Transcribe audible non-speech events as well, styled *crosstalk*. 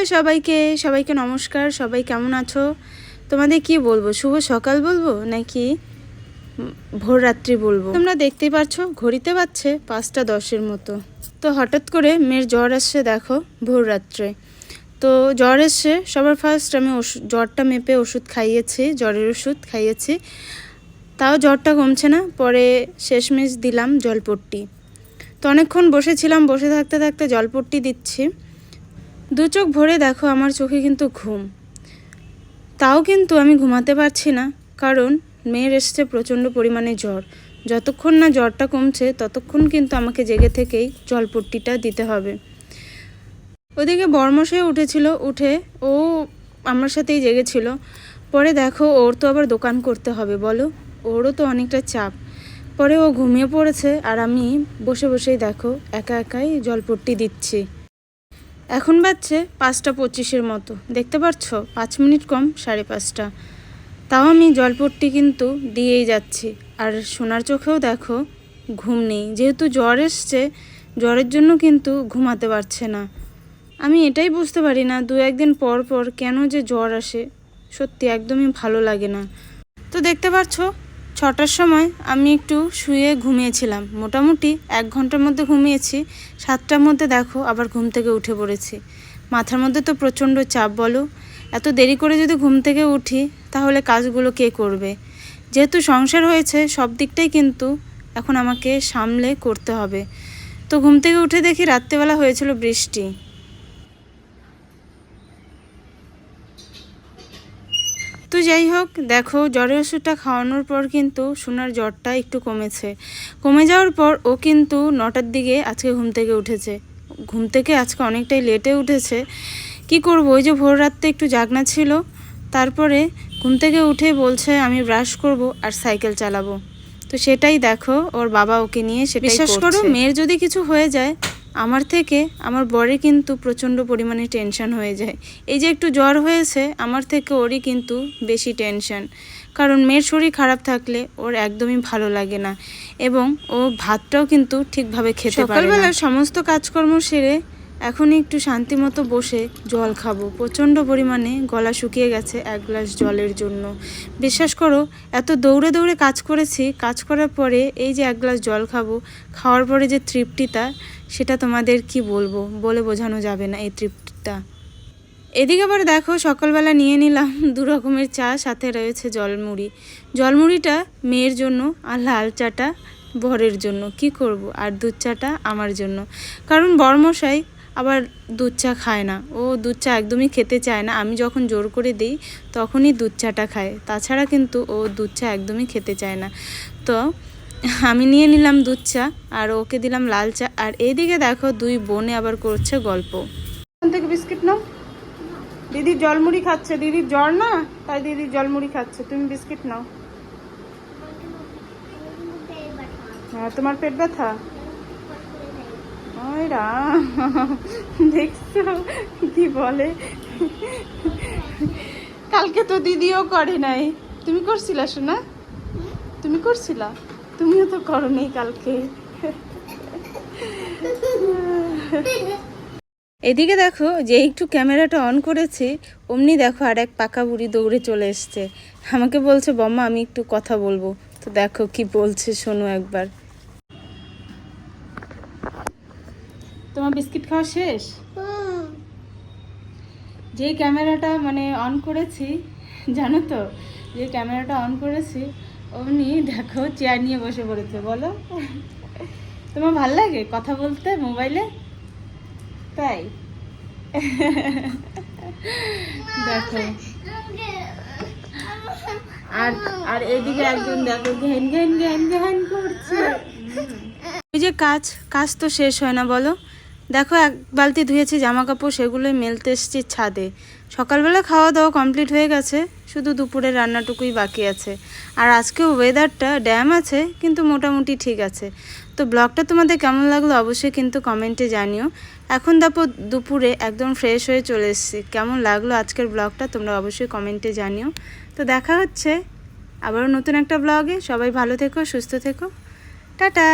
Hello সবাইকে সবাইকে নমস্কার, সবাই কেমন আছো? তোমাদের কি বলব, শুভ সকাল বলব নাকি ভোর রাত্রি বলব? তোমরা দেখতেই পাচ্ছ ঘড়িতে পাচ্ছে পাঁচটা দশের মতো। তো হঠাৎ করে মেয়ের জ্বর আসছে দেখো ভোর রাত্রে। তো জ্বর এসছে, সবার ফার্স্ট আমি ওষুধ জ্বরটা মেপে ওষুধ খাইয়েছি, জ্বরের ওষুধ খাইয়েছি। তাও জ্বরটা কমছে না, পরে শেষমেশ দিলাম জলপট্টি। তো অনেকক্ষণ বসেছিলাম, বসে থাকতে থাকতে জলপট্টি দিচ্ছি। দু চোখ ভরে দেখো আমার চোখে কিন্তু ঘুম। তাও কিন্তু আমি ঘুমাতে পারছি না, কারণ মেয়ের এসছে প্রচণ্ড পরিমাণে জ্বর। যতক্ষণ না জ্বরটা কমছে, ততক্ষণ কিন্তু আমাকে জেগে থেকেই জলপট্টিটা দিতে হবে। ওদিকে বর্মশাই উঠেছিল, উঠে ও আমার সাথেই জেগেছিল। পরে দেখো, ওর তো আবার দোকান করতে হবে, বলো? ওরও তো অনেকটা চাপ। পরে ও ঘুমিয়ে পড়েছে, আর আমি বসে বসেই দেখো, একা একাই জলপট্টি দিচ্ছি। এখন বাজছে পাঁচটা পঁচিশের মতো। দেখতে পাচ্ছ পাঁচ মিনিট কম, সাড়ে পাঁচটা। তাও আমি জলপট্টি কিন্তু দিয়েই যাচ্ছি। আর সোনার চোখেও দেখো, ঘুম নেই। যেহেতু জ্বর এসছে, জ্বরের জন্য কিন্তু ঘুমাতে পারছে না। আমি এটাই বুঝতে পারি না, দু একদিন পর পর কেন যে জ্বর আসে। সত্যি একদমই ভালো লাগে না। তো দেখতে পাচ্ছ ছটার সময় আমি একটু শুয়ে ঘুমিয়েছিলাম। মোটামুটি এক ঘণ্টার মধ্যে ঘুমিয়েছি। সাতটার মধ্যে দেখো আবার ঘুম থেকে উঠে পড়েছি। মাথার মধ্যে তো প্রচণ্ড চাপ বলো। এত দেরি করে যদি ঘুম থেকে উঠি, তাহলে কাজগুলো কে করবে? যেহেতু সংসার হয়েছে, সব দিকটাই কিন্তু এখন আমাকে সামলে করতে হবে। তো ঘুম থেকে উঠে দেখি রাত্রেবেলা হয়েছিল বৃষ্টি। যাই হোক দেখো জ্বরের ওষুধটা খাওয়ানোর পর কিন্তু সোনার জ্বরটা একটু কমেছে। কমে যাওয়ার পর ও কিন্তু নটার দিকে আজকে ঘুম থেকে উঠেছে। ঘুম থেকে আজকে অনেকটাই লেটে উঠেছে। কি করব? ওই যে ভোর রাত্রে একটু জাগনা ছিল। তারপরে ঘুম থেকে উঠে বলছে আমি ব্রাশ করব আর সাইকেল চালাবো। তো সেটাই দেখো ওর বাবা ওকে নিয়ে সেটা বিশ্বাস করো মেয়ের যদি কিছু হয়ে যায় আমার থেকে আমার বরে কিন্তু প্রচণ্ড পরিমাণে টেনশন হয়ে যায়। এই যে একটু জ্বর হয়েছে, আমার থেকে ওরই কিন্তু বেশি টেনশন কারণ মেয়ের শরীর খারাপ থাকলে ওর একদমই ভালো লাগে না। এবং ও ভাতটাও কিন্তু ঠিকভাবে খেতে পারে সকালবেলা সমস্ত কাজকর্ম সেরে এখন একটু শান্তি মতো বসে জল খাব। প্রচণ্ড পরিমাণে গলা শুকিয়ে গেছে এক গ্লাস জলের জন্য। বিশ্বাস করো, এত দৌড়ে দৌড়ে কাজ করেছি, কাজ করার পরে এই যে এক গ্লাস জল খাব, খাওয়ার পরে যে তৃপ্তিটা, সেটা তোমাদের কি বলব? বলে বোঝানো যাবে না এই তৃপ্তিটা। এদিকে আবার দেখো, সকালবেলা নিয়ে নিলাম *laughs* দু রকমের চা, সাথে রয়েছে জলমুড়ি। জলমুড়িটা মেয়ের জন্য আর লাল চাটা বরের জন্য। কি করব? আর দুধ চাটা আমার জন্য। কারণ বরমশাই আবার দুধ চা খায় না। ও দুধ চা একদমই খেতে চায় না। আমি যখন জোর করে দিই, তখনই দুধ চাটা খায়। তাছাড়া কিন্তু ও দুধ চা একদমই খেতে চায় না। তো আমি নিয়ে নিলাম দুধ চা, আর ওকে দিলাম লাল চা। আর এইদিকে দেখো দুই বোনে আবার করছে গল্প। থেকে বিস্কিট নাও। দিদি জলমুড়ি খাচ্ছে। দিদির জ্বর না? তাই দিদি জলমুড়ি খাচ্ছে। তুমি বিস্কিট নাও। হ্যাঁ তোমার পেট ব্যথা? রাম দেখছ কি বলে? কালকে তো দিদিও করে নাই। তুমি করছিলা শোনা তুমি করছিলা? তুমিও তো করো নেই কালকে। এদিকে দেখো যে একটু ক্যামেরাটা অন করেছি, অমনি দেখো আর এক পাকা বুড়ি দৌড়ে চলে এসছে। আমাকে বলছে, বম্মা, আমি একটু কথা বলব। তো দেখো কি বলছে শোনো একবার। তোমার বিস্কিট খাওয়া শেষ? যে ক্যামেরাটা মানে অন করেছি, জানো তো? যে ক্যামেরাটা অন করেছি, অমনি দেখো চেয়ার নিয়ে বসে পড়েছে, বলো? তোমার ভালো লাগে কথা বলতে মোবাইলে তাই? দেখো। আর আর এদিকে একজন দেখো ঘ্যান ঘ্যান ঘ্যান ঘ্যান করছে। ওই যে কাজ কাজ তো শেষ হয় না, বলো? দেখো, এক বালতি ধুয়েছি জামা কাপড় সেগুলোই মেলতে এসছি ছাদে। সকালবেলা খাওয়া দাওয়া কমপ্লিট হয়ে গেছে, শুধু দুপুরের রান্নাটুকুই বাকি আছে। আর আজকে ওয়েদারটা ড্যাম আছে, কিন্তু মোটামুটি ঠিক আছে। তো ব্লগটা তোমাদের কেমন লাগল অবশ্যই কিন্তু কমেন্টে জানিও। এখন দেখো, দুপুরে একদম ফ্রেশ হয়ে চলে এসেছি। কেমন লাগল আজকের ব্লগটা তোমরা অবশ্যই কমেন্টে জানিও। তো দেখা হচ্ছে আবারও নতুন একটা ব্লগে। সবাই ভালো থেকো, সুস্থ থেকো। টাটা!